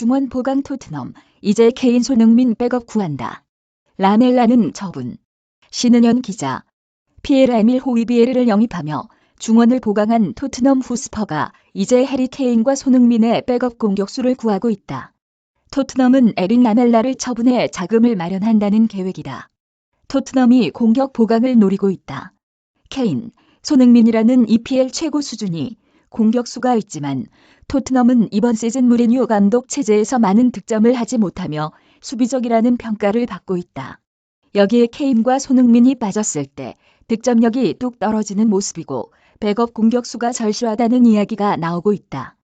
중원 보강 토트넘 이제 케인 손흥민 백업 구한다. 라멜라는 처분. 신은현 기자. 피에르 에밀 호이비에르를 영입하며 중원을 보강한 토트넘 후스퍼가 이제 해리 케인과 손흥민의 백업 공격수를 구하고 있다. 토트넘은 에릭 라멜라를 처분해 자금을 마련한다는 계획이다. 토트넘이 공격 보강을 노리고 있다. 케인, 손흥민이라는 EPL 최고 수준이 공격수가 있지만 토트넘은 이번 시즌 무리뉴 감독 체제에서 많은 득점을 하지 못하며 수비적이라는 평가를 받고 있다. 여기에 케인과 손흥민이 빠졌을 때 득점력이 뚝 떨어지는 모습이고 백업 공격수가 절실하다는 이야기가 나오고 있다.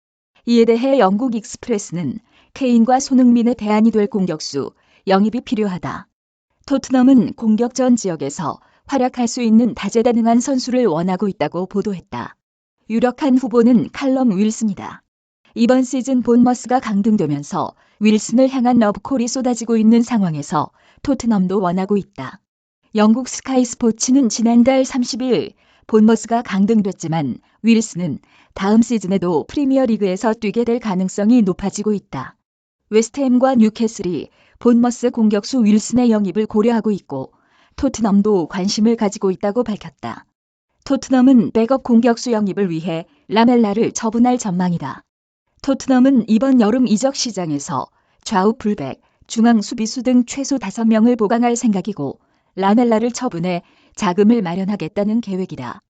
이에 대해 영국 익스프레스는 케인과 손흥민의 대안이 될 공격수 영입이 필요하다. 토트넘은 공격 전 지역에서 활약할 수 있는 다재다능한 선수를 원하고 있다고 보도했다. 유력한 후보는 칼럼 윌슨이다. 이번 시즌 본머스가 강등되면서 윌슨을 향한 러브콜이 쏟아지고 있는 상황에서 토트넘도 원하고 있다. 영국 스카이 스포츠는 지난달 30일 본머스가 강등됐지만 윌슨은 다음 시즌에도 프리미어리그에서 뛰게 될 가능성이 높아지고 있다. 웨스트햄과 뉴캐슬이 본머스 공격수 윌슨의 영입을 고려하고 있고 토트넘도 관심을 가지고 있다고 밝혔다. 토트넘은 백업 공격수 영입을 위해 라멜라를 처분할 전망이다. 토트넘은 이번 여름 이적 시장에서 좌우 풀백, 중앙 수비수 등 최소 5명을 보강할 생각이고 라멜라를 처분해 자금을 마련하겠다는 계획이다.